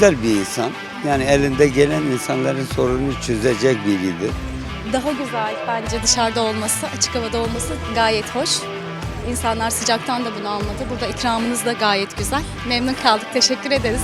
güzel bir insan. Yani elinde gelen insanların sorununu çözecek biridir. Daha güzel bence dışarıda olması, açık havada olması gayet hoş. İnsanlar sıcaktan da bunu anladı. Burada ikramınız da gayet güzel. Memnun kaldık. Teşekkür ederiz.